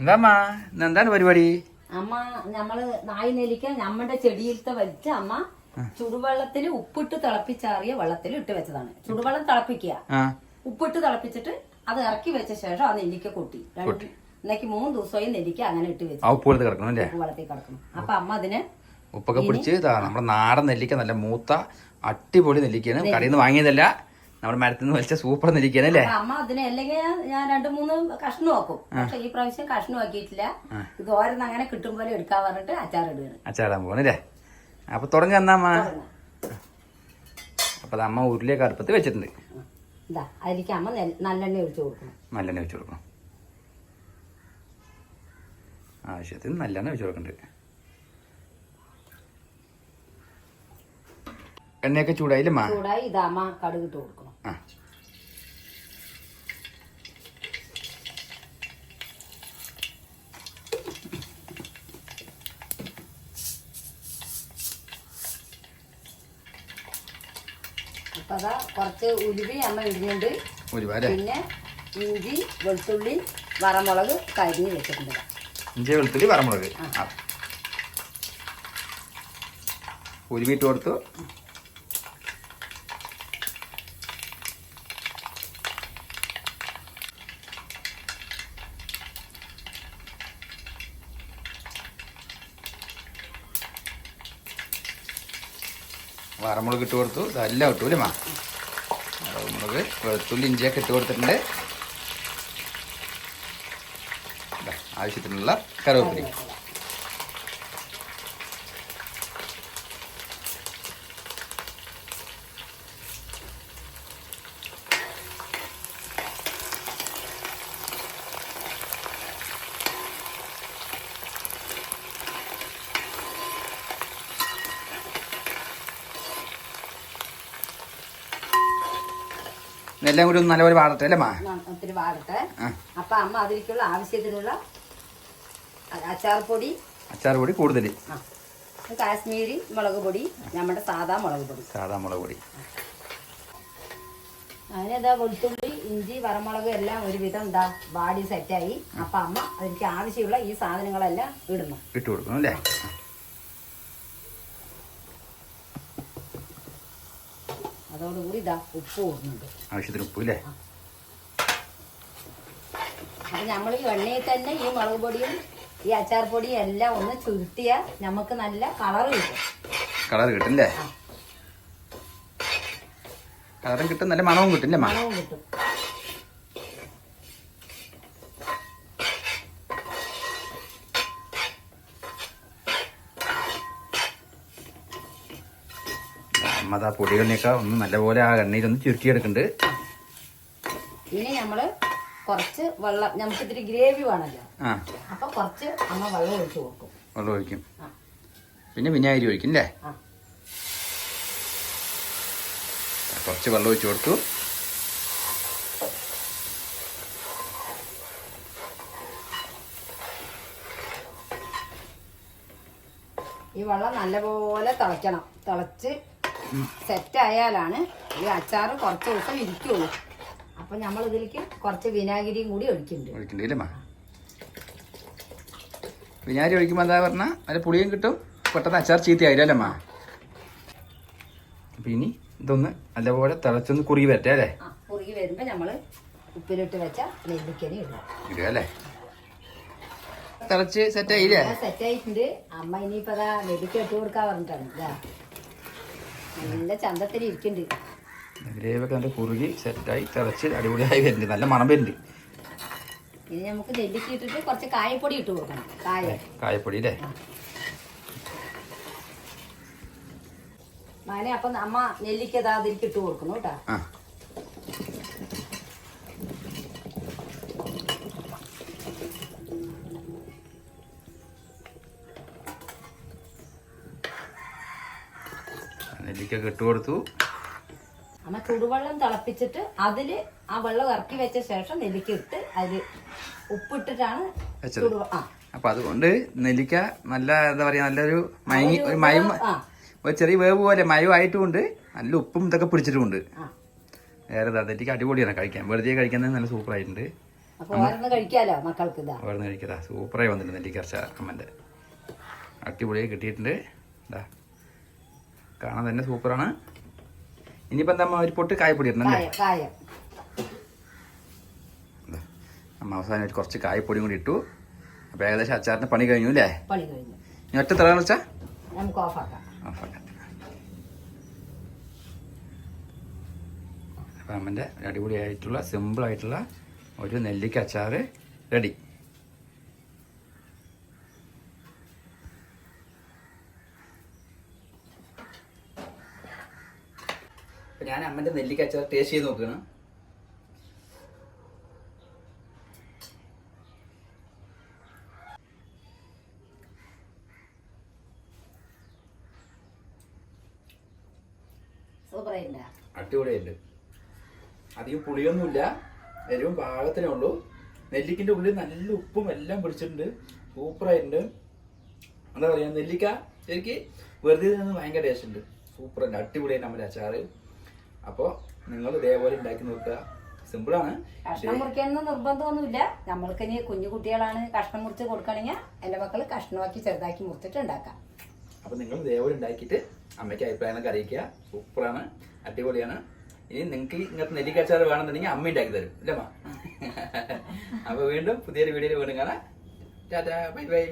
എന്താമ്മ? എന്താണ് പരിപാടി? അമ്മ നമ്മൾ നായി നെല്ലിക്ക നമ്മുടെ ചെടിയിലത്തെ വെച്ച് അമ്മ ചുടുവെള്ളത്തിൽ ഉപ്പിട്ട് തിളപ്പിച്ചാറിയ വെള്ളത്തിൽ ഇട്ട് വെച്ചതാണ്. ചുടുവെള്ളം തിളപ്പിക്കുക. ഉപ്പിട്ട് തിളപ്പിച്ചിട്ട് അത് ഇറക്കി വെച്ച ശേഷം ആ നെല്ലിക്ക കൊട്ടി. ഇന്നേക്ക് മൂന്ന് ദിവസമായി നെല്ലിക്ക അങ്ങനെ ഇട്ട് വെച്ചു. ഉപ്പുവെള്ളത്തിൽ കിടക്കണം അല്ലേ? വെള്ളത്തിൽ കിടക്കണം. അപ്പൊ അമ്മ അതിന് ഉപ്പൊക്കെ പിടിച്ച് നമ്മുടെ നാടൻ നെല്ലിക്ക നല്ല മൂത്ത അടിപൊളി നെല്ലിക്കയാണ്. കടയിൽ നിന്ന് വാങ്ങിയതല്ല. നമ്മുടെ മരത്തിൽ നിന്ന് വലിച്ച സൂപ്പർ അല്ലേ? അമ്മ അതിനെ അല്ലെങ്കിൽ ഞാൻ രണ്ടു മൂന്ന് കഷ്ണം ആക്കും പക്ഷെ ഈ പ്രാവശ്യം കഷ്ണം ആക്കിയിട്ടില്ല. ഇത് ഓരോന്ന് അങ്ങനെ കിട്ടും പോലെ എടുക്കാൻ പറഞ്ഞിട്ട് അച്ചാർ ഇടുകയാണ്. അച്ചാടാൻ പോകണല്ലേ അപ്പൊ തുടങ്ങി എന്നാമ്മ അപ്പൊ അമ്മ ഉരുളിയൊക്കെ അടുപ്പത്ത് വെച്ചിട്ടുണ്ട്. ഇതാ അതിലേക്ക് അമ്മ നല്ലെണ്ണ ഒഴിച്ചു കൊടുക്കണം. നല്ലെണ്ണ ഒഴിച്ചു കൊടുക്കണം. ആവശ്യത്തിന് നല്ലെണ്ണ ഒഴിച്ചു കൊടുക്കണ്ട്. എണ്ണയൊക്കെ ചൂടായില്ലേ ചൂടായി ഇതാ അമ്മ കടുക് ഇട്ട് അപ്പൊ അതാ കുറച്ച് ഉലുവി അമ്മ ഇടുന്നുണ്ട്. പിന്നെ ഇഞ്ചി വെളുത്തുള്ളി വറമുളക് കരിഞ്ഞ് വെച്ചിട്ടുണ്ട്. ഇഞ്ചി വെളുത്തുള്ളി വറമുളക്. ഉരുവിട്ട് കൊടുത്തു. വറമുളക് ഇട്ട് കൊടുത്തു. ഇതെല്ലാം ഇട്ടു അല്ലേ മാ? വറമുളക് വെളുത്തുള്ളി ഇഞ്ചിയൊക്കെ ഇട്ട് കൊടുത്തിട്ടുണ്ട്. ആവശ്യത്തിനുള്ള കറിവേപ്പില ഇതെല്ലാം കൂടി ഒന്ന് നല്ലപോലെ വാടട്ടെ അല്ലേ മാ? ഒത്തിരി വാടട്ടെ. അപ്പൊ അമ്മ അതിലേക്കുള്ള ആവശ്യത്തിനുള്ള അച്ചാർ പൊടി. അച്ചാർ പൊടി കൂടുതൽ കാശ്മീരി മുളക് പൊടി നമ്മുടെ സാധാ മുളക് പൊടി. സാധാ മുളക് പൊടി. അതിനെന്താ വെളുത്തുള്ളി ഇഞ്ചി വറമുളക് എല്ലാം ഒരുവിധം എന്താ വാടി സെറ്റായി അപ്പൊ അമ്മ അതിലേക്ക് ആവശ്യമുള്ള ഈ സാധനങ്ങളെല്ലാം ഇടുന്നു. ഇട്ടു കൊടുക്കണം അല്ലേ? അതോടുകൂടി ഇതാ ഉപ്പ് കൂടുന്നുണ്ട് ആവശ്യത്തിന് ഉപ്പ് അല്ലേ അപ്പൊ നമ്മൾ ഈ എണ്ണയിൽ തന്നെ ഈ മുളക് പൊടിയും ഈ അച്ചാർ പൊടിയും എല്ലാം ഒന്ന് ചുരുട്ടിയാൽ നമുക്ക് നല്ല കളർ കിട്ടും. കളർ കിട്ടും അല്ലേ കളറും കിട്ടും നല്ല മണവും കിട്ടും അല്ലേ മണവും കിട്ടും. അമ്മ ആ പൊടികളിനൊക്കെ ഒന്ന് നല്ലപോലെ ആ എണ്ണയിലൊന്ന് ചുരുട്ടിയെടുക്കുന്നുണ്ട് ഇനി നമ്മൾ കുറച്ച് വെള്ളം നമുക്ക് ഇത്തിരി ഗ്രേവി വേണമല്ലോ അപ്പൊ കുറച്ച് അമ്മ വെള്ളം ഒഴിച്ചു കൊടുക്കും. വെള്ളം ഒഴിക്കും. പിന്നെ വിനാഗിരി ഒഴിക്കും അല്ലേ കുറച്ച് വെള്ളം ഒഴിച്ചു കൊടുത്തു. ഈ വെള്ളം നല്ലപോലെ തിളയ്ക്കണം. തിളച്ച് സെറ്റ് ആയാലാണ് ഈ അച്ചാർ കുറച്ച് ദിവസം ഇരിക്കുള്ളൂ. അപ്പൊ നമ്മൾ ഇതിലേക്ക് കുറച്ച് വിനാഗിരിയും കൂടി ഒഴിക്കുന്നുണ്ട്. വിനാഗിരി ഒഴിക്കുമ്പോൾ എന്താ പറഞ്ഞാൽ നല്ല പുളിയും കിട്ടും. പെട്ടെന്ന് അച്ചാർ ചീത്തയായില്ല അല്ലേ മാ? അപ്പം ഇനി ഇതൊന്ന് നല്ലപോലെ തിളച്ചൊന്ന് കുറുകി വരട്ടെ അല്ലേ? കുറുകി വരുമ്പോ നമ്മൾ ഉപ്പിലിട്ട് വെച്ച നെല്ലിക്കനി ഇടാം ഇടുക അല്ലേ? തിളച്ച് സെറ്റായില്ലേ സെറ്റ് ആയിട്ടുണ്ട്. അമ്മ ഇനിയിപ്പോ നെല്ലിക്ക ഇട്ട് കൊടുക്കാൻ പറഞ്ഞിട്ടാണ്. നല്ല ചന്തത്തിൽ ഇരിക്കുന്നുണ്ട്. ഗ്രേവൊക്കെ നല്ല കുറുകി സെറ്റായി തിളച്ച് അടിപൊളിയായി വരുന്നുണ്ട്. നല്ല മണം വരുന്നുണ്ട് ഇനി നമുക്ക് നെല്ലിക്ക് ഇട്ടിട്ട് കുറച്ച് കായപ്പൊടി ഇട്ട് കൊടുക്കണം. കായ. കായപ്പൊടി അല്ലേ? മാനെ അപ്പൊ അമ്മ നെല്ലിക്ക ഇതാ അതിലേക്ക് ഇട്ട് കൊടുക്കുന്നു കേട്ടാ. നെല്ലിക്കൊക്കെ ഇട്ട് കൊടുത്തു. അമ്മ ചുടുവെള്ളം തിളപ്പിച്ചിട്ട് അതിൽ ആ വെള്ളം ഇറക്കി വെച്ച ശേഷം നെല്ലിക്ക ഇട്ട് അതിൽ ഉപ്പിട്ടിട്ടാണ് വെച്ചത്. ആ. അപ്പൊ അതുകൊണ്ട് നെല്ലിക്ക നല്ല എന്താ പറയാ നല്ലൊരു മയങ്ങി ഒരു മയം ഒരു ചെറിയ വേവ് പോലെ മയമായിട്ടുമുണ്ട് നല്ല ഉപ്പും ഇതൊക്കെ പിടിച്ചിട്ടുമുണ്ട് വേറെ നെല്ലിക്ക അടിപൊളിയാണ് കഴിക്കാൻ. വെറുതെ കഴിക്കുന്നത് നല്ല സൂപ്പർ ആയിട്ടുണ്ട് കഴിക്കതാ സൂപ്പറായി വന്നിട്ടുണ്ട് നെല്ലിക്കർച്ച അമ്മന്റെ അടിപൊളിയായി കിട്ടിയിട്ടുണ്ട്. ഇതാ. കാണാൻ തന്നെ സൂപ്പറാണ്. ഇനിയിപ്പോൾ എന്താ അമ്മ ഒരു പൊട്ട് കായപ്പൊടി കായം അമ്മ അവസാനം ഒരു കുറച്ച് കായപ്പൊടിയും കൂടി ഇട്ടു. അപ്പോൾ ഏകദേശം അച്ചാറിന്റെ പണി കഴിഞ്ഞു അല്ലേ? ഇനി ഒറ്റ വെച്ചാൽ നമുക്ക് ഓഫാക്കാം. അപ്പം ആയിട്ടുള്ള അടിപൊളിയായിട്ടുള്ള സിമ്പിളായിട്ടുള്ള ഒരു നെല്ലിക്ക അച്ചാറ് റെഡി. ഞാൻ അമ്മന്റെ നെല്ലിക്ക അച്ചാർ ടേസ്റ്റ് ചെയ്ത് നോക്കുകയാണ് അടിപൊളിയുണ്ട് അധികം പുളിയൊന്നുമില്ല. വെറും പാകത്തിനേ ഉള്ളൂ. നെല്ലിക്കിന്റെ ഉള്ളിൽ നല്ല ഉപ്പും എല്ലാം പിടിച്ചിട്ടുണ്ട്. സൂപ്പറായിട്ടുണ്ട്. എന്താ പറയാ നെല്ലിക്ക ശരിക്ക് വെറുതെ നിന്ന് ഭയങ്കര ടേസ്റ്റ് ഉണ്ട്. സൂപ്പറുണ്ട് അടിപൊളിയായിട്ട് നമ്മുടെ അച്ചാറ്. അപ്പോൾ നിങ്ങൾ ഇതേപോലെ ഉണ്ടാക്കി നോക്കുക. സിമ്പിളാണ്. കഷ്ണം മുറിക്കാനൊന്നും നിർബന്ധമൊന്നുമില്ല. നമ്മൾക്ക് ഇനി കുഞ്ഞു കുട്ടികളാണ് കഷ്ണം മുറിച്ച് കൊടുക്കണമെങ്കിൽ എന്റെ മക്കൾ കഷ്ണമാക്കി ചെറുതാക്കി മുറിച്ചിട്ട് ഉണ്ടാക്കാം അപ്പോൾ നിങ്ങൾ ഇതേപോലെ ഉണ്ടാക്കിയിട്ട് അമ്മയ്ക്ക് അഭിപ്രായങ്ങളൊക്കെ അറിയിക്കുക. സൂപ്പറാണ്. അടിപൊളിയാണ്. ഇനി നിങ്ങൾക്ക് ഇങ്ങനത്തെ നെല്ലിക്ക അച്ചാർ വേണമെന്നുണ്ടെങ്കിൽ അമ്മ ഉണ്ടാക്കി തരും. അല്ലേ അപ്പൊ അപ്പോൾ വീണ്ടും പുതിയൊരു വീഡിയോയിൽ വീണ്ടും കാണാം. Tata bye bye.